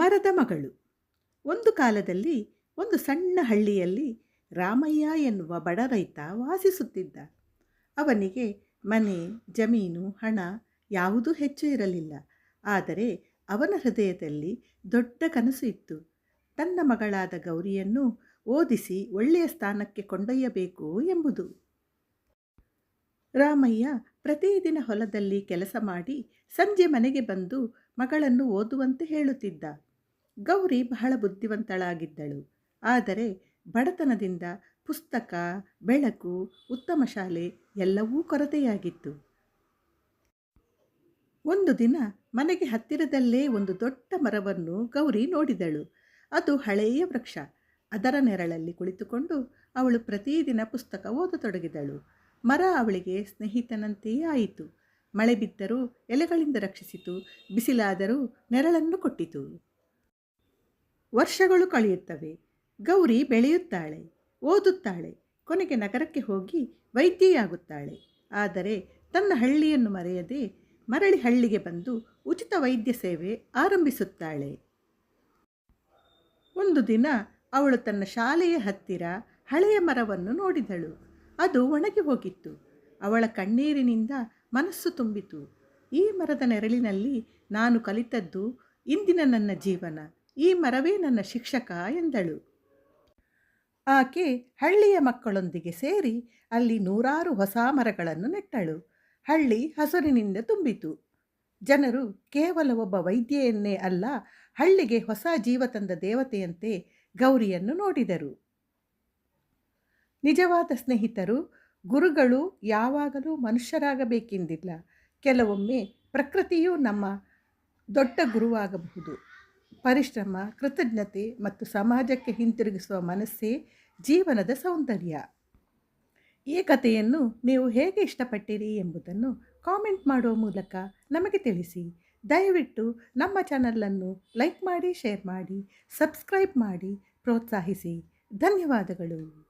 ಮರದ ಮಗಳು. ಒಂದು ಕಾಲದಲ್ಲಿ ಒಂದು ಸಣ್ಣ ಹಳ್ಳಿಯಲ್ಲಿ ರಾಮಯ್ಯ ಎನ್ನುವ ಬಡ ರೈತ ವಾಸಿಸುತ್ತಿದ್ದ. ಅವನಿಗೆ ಮನೆ, ಜಮೀನು, ಹಣ ಯಾವುದೂ ಹೆಚ್ಚು ಇರಲಿಲ್ಲ. ಆದರೆ ಅವನ ಹೃದಯದಲ್ಲಿ ದೊಡ್ಡ ಕನಸು ಇತ್ತು. ತನ್ನ ಮಗಳಾದ ಗೌರಿಯನ್ನು ಓದಿಸಿ ಒಳ್ಳೆಯ ಸ್ಥಾನಕ್ಕೆ ಕೊಂಡೊಯ್ಯಬೇಕು ಎಂಬುದು. ರಾಮಯ್ಯ ಪ್ರತಿದಿನ ಹೊಲದಲ್ಲಿ ಕೆಲಸ ಮಾಡಿ ಸಂಜೆ ಮನೆಗೆ ಬಂದು ಮಗಳನ್ನು ಓದುವಂತೆ ಹೇಳುತ್ತಿದ್ದ. ಗೌರಿ ಬಹಳ ಬುದ್ಧಿವಂತಳಾಗಿದ್ದಳು. ಆದರೆ ಬಡತನದಿಂದ ಪುಸ್ತಕ, ಬೆಳಕು, ಉತ್ತಮ ಶಾಲೆ ಎಲ್ಲವೂ ಕೊರತೆಯಾಗಿತ್ತು. ಒಂದು ದಿನ ಮನೆಗೆ ಹತ್ತಿರದಲ್ಲೇ ಒಂದು ದೊಡ್ಡ ಮರವನ್ನು ಗೌರಿ ನೋಡಿದಳು. ಅದು ಹಳೆಯ ವೃಕ್ಷ. ಅದರ ನೆರಳಲ್ಲಿ ಕುಳಿತುಕೊಂಡು ಅವಳು ಪ್ರತಿದಿನ ಪುಸ್ತಕ ಓದತೊಡಗಿದಳು. ಮರ ಅವಳಿಗೆ ಸ್ನೇಹಿತನಂತೆಯೇ ಆಯಿತು. ಮಳೆ ಬಿದ್ದರೂ ಎಲೆಗಳಿಂದ ರಕ್ಷಿಸಿತು. ಬಿಸಿಲಾದರೂ ನೆರಳನ್ನು ಕೊಟ್ಟಿತು. ವರ್ಷಗಳು ಕಳೆಯುತ್ತವೆ. ಗೌರಿ ಬೆಳೆಯುತ್ತಾಳೆ, ಓದುತ್ತಾಳೆ, ಕೊನೆಗೆ ನಗರಕ್ಕೆ ಹೋಗಿ ವೈದ್ಯೆಯಾಗುತ್ತಾಳೆ. ಆದರೆ ತನ್ನ ಹಳ್ಳಿಯನ್ನು ಮರೆಯದೆ ಮರಳಿ ಹಳ್ಳಿಗೆ ಬಂದು ಉಚಿತ ವೈದ್ಯ ಸೇವೆ ಆರಂಭಿಸುತ್ತಾಳೆ. ಒಂದು ದಿನ ಅವಳು ತನ್ನ ಶಾಲೆಯ ಹತ್ತಿರ ಹಳೆಯ ಮರವನ್ನು ನೋಡಿದಳು. ಅದು ಒಣಗಿ ಹೋಗಿತ್ತು. ಅವಳ ಕಣ್ಣೀರಿನಿಂದ ಮನಸ್ಸು ತುಂಬಿತು. ಈ ಮರದ ನೆರಳಿನಲ್ಲಿ ನಾನು ಕಲಿತದ್ದು ಇಂದಿನ ನನ್ನ ಜೀವನ. ಈ ಮರವೇ ನನ್ನ ಶಿಕ್ಷಕ ಎಂದಳು. ಆಕೆ ಹಳ್ಳಿಯ ಮಕ್ಕಳೊಂದಿಗೆ ಸೇರಿ ಅಲ್ಲಿ ನೂರಾರು ಹೊಸ ಮರಗಳನ್ನು ನೆಟ್ಟಳು. ಹಳ್ಳಿ ಹಸುರಿನಿಂದ ತುಂಬಿತು. ಜನರು ಕೇವಲ ಒಬ್ಬ ವೈದ್ಯೆಯನ್ನೇ ಅಲ್ಲ, ಹಳ್ಳಿಗೆ ಹೊಸ ಜೀವ ತಂದ ದೇವತೆಯಂತೆ ಗೌರಿಯನ್ನು ನೋಡಿದರು. ನಿಜವಾದ ಸ್ನೇಹಿತರು, ಗುರುಗಳು ಯಾವಾಗಲೂ ಮನುಷ್ಯರಾಗಬೇಕೆಂದಿಲ್ಲ. ಕೆಲವೊಮ್ಮೆ ಪ್ರಕೃತಿಯೂ ನಮ್ಮ ದೊಡ್ಡ ಗುರುವಾಗಬಹುದು. ಪರಿಶ್ರಮ, ಕೃತಜ್ಞತೆ ಮತ್ತು ಸಮಾಜಕ್ಕೆ ಹಿಂತಿರುಗಿಸುವ ಮನಸ್ಸೇ ಜೀವನದ ಸೌಂದರ್ಯ. ಈ ಕಥೆಯನ್ನು ನೀವು ಹೇಗೆ ಇಷ್ಟಪಟ್ಟಿರಿ ಎಂಬುದನ್ನು ಕಾಮೆಂಟ್ ಮಾಡುವ ಮೂಲಕ ನಮಗೆ ತಿಳಿಸಿ. ದಯವಿಟ್ಟು ನಮ್ಮ ಚಾನಲನ್ನು ಲೈಕ್ ಮಾಡಿ, ಶೇರ್ ಮಾಡಿ, ಸಬ್ಸ್ಕ್ರೈಬ್ ಮಾಡಿ, ಪ್ರೋತ್ಸಾಹಿಸಿ. ಧನ್ಯವಾದಗಳು.